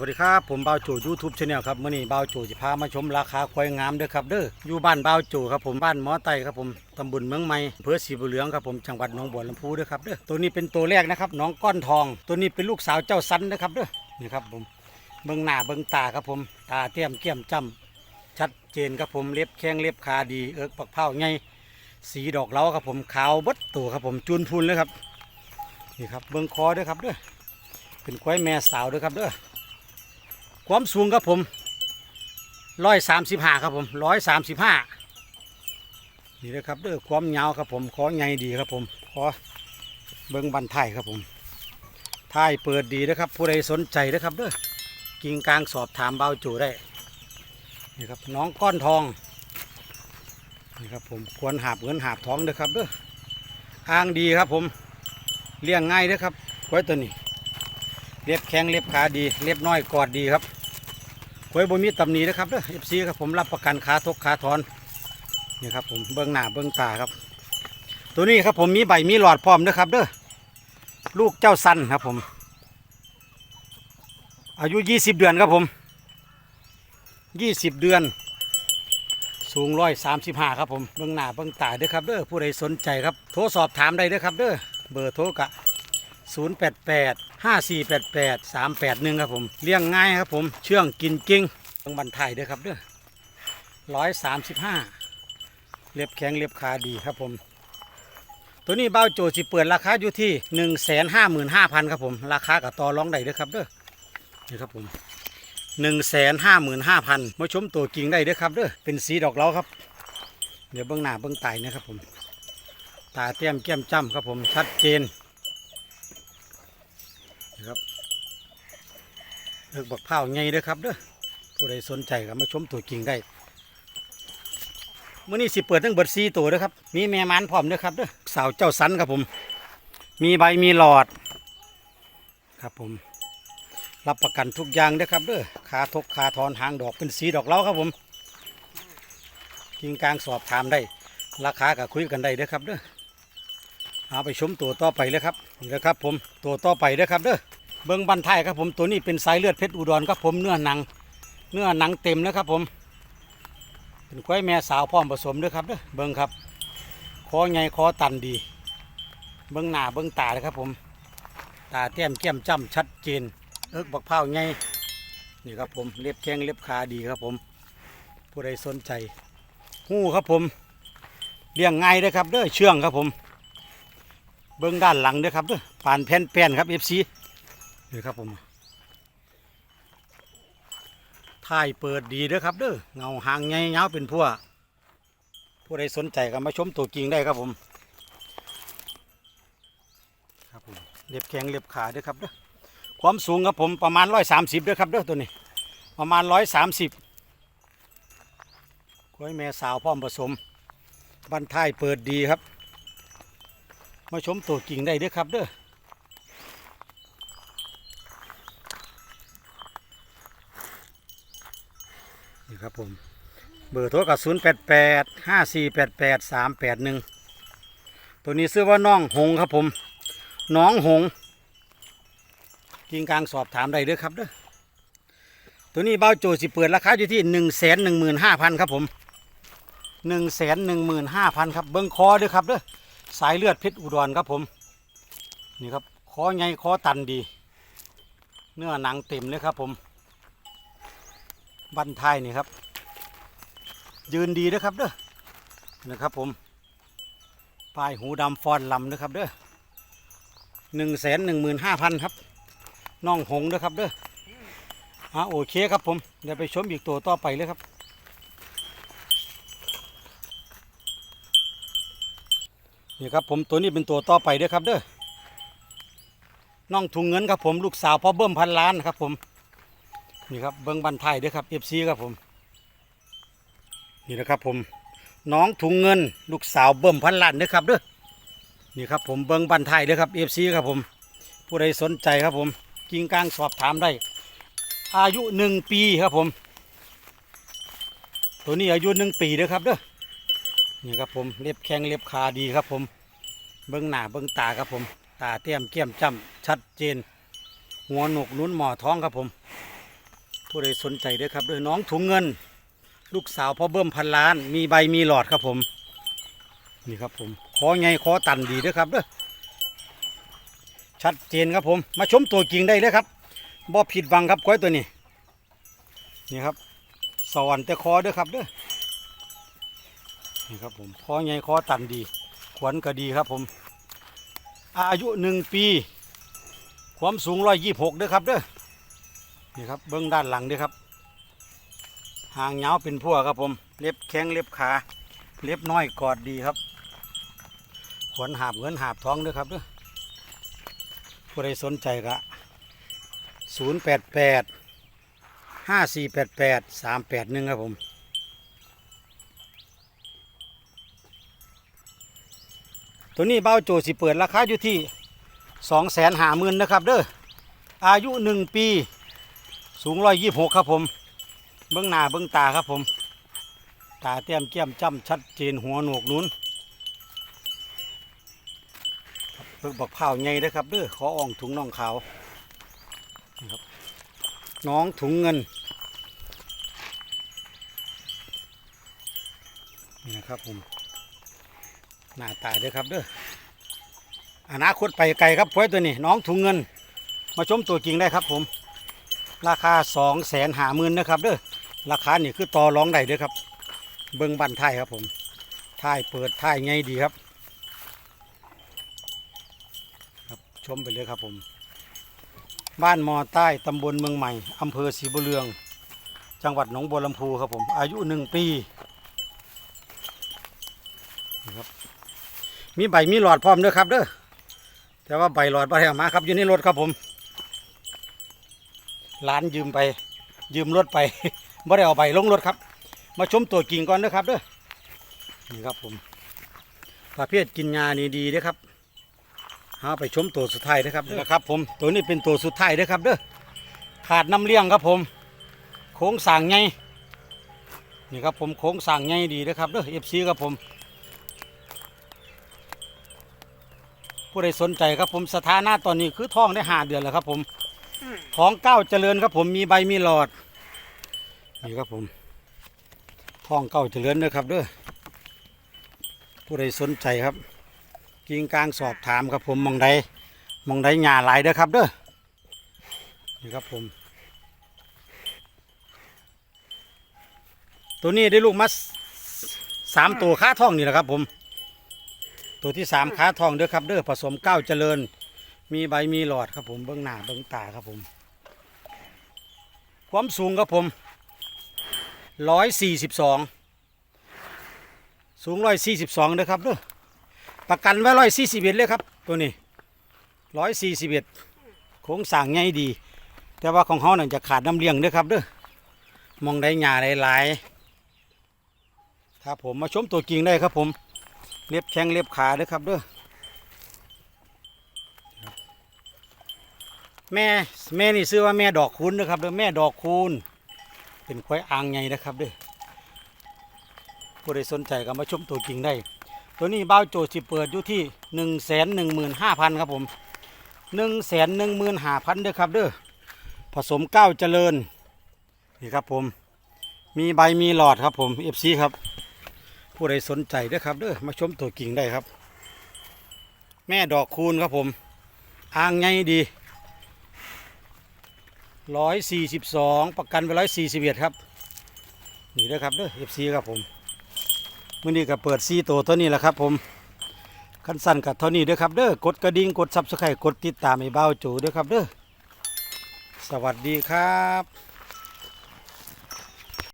วัสดีครับ ผมบ่าวโจยูทูบชาแนลครับมื่อนี้บ่าวโจจะพามาชมราคาควายงามเด้อครับเด้ออยู่บ้านบ่าวโจครับผมบ้านหมอไตครับผมตำบลเมืองใหม่อำเภอสีบุเหลืองครับผมจังหวัดหนองบัวลำพูเด้อครับเด้อตัวนี้เป็นตัวแรกนะครับน้องก้อนทอง ตัวนี้เป็นลูกสาวเจ้าสันนะครับเด้อนี่ครับผมเบิ้งหน้าเบิ้งตาครับผมตาเตี้ยมเกี้ยมจ้ำชัดเจนครับผมเล็บแข้งเล็บขาดีเอิกปักเผาไงสีดอกเล้าครับผมขาวบดตัวครับผมจูนพูนเลยครับนี่ครับเบิ้งคอเด้อครับเด้อเป็นควายแม่สาวเด้อครับเด้อ ความสูงครับผมร้อยสามสิบห้าครับผมร้อยสามสิบห้านี่นะครับเด้อความยาวครับผมขอใหญ่ดีครับผมขอเบิ้งบันไทยครับผมท้ายเปิดดีนะครับ ผู้ใดสนใจนะครับเด้อกิ่งกลางสอบถามเบาจูได้นี่ครับน้องก้อนทองนี่ครับผมควรหาบเงินหาบทองเด้อครับเด้ออ้างดีครับผมเลี้ยงง่ายเด้อครับไว้ตัวนี้เล็บแข็งเล็บขาดี เล็บน้อยกอดดีครับ วยบ่มีตำหนินะครับเด้อเอฟซีครับผมรับประกันขาทกขาถอนนี่ครับผมเบื้องหน้าเบื้องตาครับ ตัวนี้ครับผมมีใบมีหลอดพร้อมนะครับเด้อลูกเจ้าสันครับผม อายุ20เดือนครับผม20เดือน สูงร้อยสามสิบห้าครับผมเบื้องหน้าเบื้องตาเด้อครับเด้อผู้ใดสนใจครับโทรสอบถามได้เด้อครับเด้อเบอร์โทรกะ 0 8 8 5 4 8 8 3 8 1 ครับผม เลี้ยงง่ายครับผม เชื่องกินเก่งต้องบันไทยเด้อครับเด้อร้อยสามสิบห้าเล็บแข็งเล็บขาดีครับผม ตัวนี้เบ้าโจสิเปิดราคาอยู่ที่หนึ่งแสนห้าหมื่นห้าพันครับผม ราคากับต่อรองได้เด้อครับเด้อนี่ครับผมหนึ่งแสนห้าหมื่นห้าพันมาชมตัวกิ่งได้เด้อครับเด้อเป็นสีดอกเหลาครับ เดี๋ยวเบื้องหน้าเบื้องไตนะครับผม ตาเต้มแก้มจ้ำครับผมชัดเจน นะครับ เลือกบักเผาวไงเด้อครับเด้อผู้ใดสนใจก็มาชมตัวจริงได้มื่อนี้สิเปิดทั้งเบิดซีตัวเด้อครับ มีแม่มันพร้อมเด้อครับเด้อสาวเจ้าสันครับผม มีใบมีหลอด ครับผม รับประกันทุกอย่างเด้อครับเด้อขาทกขาทอนหางดอกเป็นสีดอกเล้าครับผมกิงกลางสอบถามได้ ราคาก็คุยกันได้เด้อครับเด้อเอาไปชมตัวต่อไปเลยครับนี่แหละครับ ผมตัวต่อไปเด้อครับเด้อ เบิ้งบันไทยครับผมตัวนี้เป็นสายเลือดเพชรอุดรครับผมเนื้อหนัง เนื้อหนังเต็มนะครับผม เป็นควยแม่สาวพร้อมผสมด้อครับเด้อเบิ้งครับคอใหญ่คอตันดี เบิ้งหน้าเบิ้งตาเลยครับผม ตาแต้มแก้มจ้ำชัดเจน เอิกบักเผาใหญ่นี่ครับผมเล็บแข้งเล็บขาดีครับผม ผู้ใดสนใจหู้ครับผมเลี้ยงง่ายด้อครับเด้อเชื่องครับผม เบื้องด้านหลังด้อครับเด้อปานแผ่นแป้นครับเอฟซี นี่ครับผมท้ายเปิดดีเด้อครับ เด้อเงาหางใหญ่ยาเป็นพัวผู้ใดสนใจก็มาชมตัวจริงได้ครับผม ครับผมเล็บแข็งเล็บขาเด้อครับเด้อความสูงครับผมประมาณร้อยสามสิบเด้อครับเด้อตัวนี้ ประมาณร้อยสามสิบกล้วยแม่สาวพร้อมผสมบันท้ายเปิดดีครับ มาชมตัวกิ่งได้เด้อครับเด้อ นี่ครับผมเบอร์โทรกับ0 8 8 5 4 8 8 3 8 1 ตัวนี้ซื้อว่าน้องหงครับผมน้องหงกิงกลางสอบถามได้เด้อครับเด้อตัวนี้เบ้าโจสิเปิดราคาอยู่ที่1 1 5 0 0 0ครับผม1 1 5 0 0 0ครับเบิ้งคอเด้อครับเด้อสายเลือดเพชรอุดรครับผมนี่ครับคอใหญ่คอตันดี เนื้อหนังเต็มเลยครับผม บันทายนี่ครับ ยืนดีนะครับเด้อนะครับผมปลายหูดำฟอนลำนะครับเด้อหนึ่งแสนหนึ่งหมื่นห้าพันครับน้องหงนะครับเด้ออ่าโอเคครับผมเดี๋ยวไปชมอีกตัวต่อไปเลยครับ นี่ครับผมตัวนี้เป็นตัวต่อไปเด้อครับเด้อน้องถุงเงินครับผมลูกสาวพ่อเบิ้มพันล้านครับผม นี่ครับเบิ้งบันไทยเด้อครับเอฟซีครับผม นี่นะครับผมน้องถุงเงินลูกสาวเบิ้มพันล้านเด้อครับเด้อนี่ครับผมเบิ้งบันไทยเด้อครับเอฟซีครับผม ผู้ใดสนใจครับผมกิ่งกลางสอบถามได้ อายุหนึ่งปีครับผม ตัวนี้อายุหนึ่งปีเด้อครับเด้อนี่ครับผมเล็บแข้งเล็บขาดีครับผม เบิ้งหน้าเบิ้งตาครับผม ตาเตี้ยมเกี้ยมจ้ำชัดเจน หัวหนกนุ่นหมอท้องครับผม ผู้ใดสนใจเด้อครับเด้อน้องถุงเงิน ลูกสาวพ่อเบิ้มพันล้าน มีใบมีหลอดครับผม นี่ครับผมขอไงขอตันดีเด้อครับเด้อชัดเจนครับผม มาชมตัวจริงได้เลยครับบ่ผิดหวังครับควายตัวนี้ นี่ครับสวรรค์แต่คอเด้อครับเด้อนี่ครับผมขอไงขอตันดี ขวัญก็ดีครับผม อายุหนึ่งปี ความสูงร้อยยี่หกเด้อครับเด้อ นี่ครับเบื้องด้านหลังด้อครับ หางยาเป็นพวกครับผม เล็บแข้งเล็บขา เล็บน้อยกอดดีครับขวนหาบเงินหาบท้องด้อครับเด้อผู้ใดสนใจก็ศูนย์แปดแปดห้าสี่แปดแปดสามแปดหนึ่งครับผมตัวนี้เบ้าโจสิเปิดราคาอยู่ที่สองแสนหาหมื่นนะครับเด้ออายุหนึ่งปี สูงร้อยยี่หกครับผม เบื้องหน้าเบื้องตาครับผม ตาเตี้ยมเกี้ยมจ้ำชัดเจนหัวโหนกนุ้นเบิกบักเผาใหญ่เด้อครับเด้อขออ่องถุงน่องขาวนี่ครับน้องถุงเงินนี่นะครับผมหน้าตาเด้อครับเด้ออนาคตไปไกลครับพวยตัวนี้ น้องถุงเงิน มาชมตัวจริงได้ครับผม ราคาสองแสนหาหมื่นนะครับเด้อราคานี่คือต่อรองได้เด้อครับ เบิ้งบันท้ายครับผมท้ายเปิดท้ายไงดีครับ ครับชมไปเลยครับผม บ้านมอใต้ตำบลเมืองใหม่อำเภอศรีบุญเรือง จังหวัดหนองบัวลำพูครับผม อายุหนึ่งปีนะครับมีใบมีหลอดพร้อมเด้อครับเด้อแต่ว่าใบหลอดบ่ได้เอามาครับอยู่ในรถครับผม ร้านยืมไป ยืมรถไปบ่ได้เอาใบลงรถครับ มาชมตัวกิ่งก่อนเด้อครับเด้อนี่ครับผมประเภทกินยานี่ดีเด้อครับหาไปชมตัวสุดท้ายเด้อครับเด้อครับ ผมตัวนี้เป็นตัวสุดท้ายเด้อครับเด้อขาดน้ำเลี้ยงครับผม โค้งสร้างไงนี่ครับผมโค้งสร้างไงดีเด้อครับเด้อเอฟซีครับผม ผู้ใดสนใจครับผมสถานะตอนนี้คือท้องได้หาเดือนแล้วครับผม ทองเก้าเจริญครับผมมีใบมีหลอดนี่ครับผมทองเก้าเจริญเด้อครับเด้อผู้ใดสนใจครับกิ่งกลางสอบถามครับผมมองใดมองใดหญ้าหลายเด้อครับเด้อนี่ครับผม ตัวนี้ได้ลูกมาสามตัวค้าทองนี่แหละครับผม ตัวที่สามขาทองเด้อครับเด้อผสมเก้าเจริญ มีใบมีหลอดครับผมเบื้องหน้าเบื้องตาครับผม ความสูงครับผมร้อยสี่สิบสองสูงร้อยสี่สิบสองเด้อครับเด้อประกันไว้ร้อยสี่สิบเอ็ดเลยครับ ตัวนี้ร้อยสี่สิบเอ็ดโค้งสางใหญ่ดี แต่ว่าของเขาเนี่ยจะขาดน้ำเลี้ยงเด้อครับเด้อมองได้หญ้าหลายๆครับผมมาชมตัวจริงได้ครับผมเล็บแข้งเล็บขาเด้อครับเด้อ แม่แม่นี่ซื้อว่าแม่ดอกคูณนะครับเด้อแม่ดอกคูณเป็นควายอ่างไงนะครับเด้อผู้ใดสนใจก็มาชมตัวจริงได้ ตัวนี้เบ้าโจสิเปิดอยู่ที่หนึ่งแสนหนึ่งหมื่นห้าพันครับผมหนึ่งแสนหนึ่งหมื่นห้าพันเด้อครับเด้อผสมเก้าเจริญนี่ครับผมมีใบมีหลอดครับผมเอฟซีครับ ผู้ใดสนใจเด้อครับเด้อมาชมตัวกิ่งได้ครับ แม่ดอกคูณครับผมอ่างไงดี ร้อยสี่สิบสองประกันไปร้อยสี่สิบเอ็ดครับ นี่นะครับเด้อเอฟซีครับผมมื่อนี้ก็เปิดซีโตัวตัวนี้แหละครับผมขั้นสั้นกับเท่านี้เด้อครับเด้อกดกระดิ่งกดซับสไครต์กดติดตามไอ้เบ้าจูเด้อครับเด้อสวัสดีครับ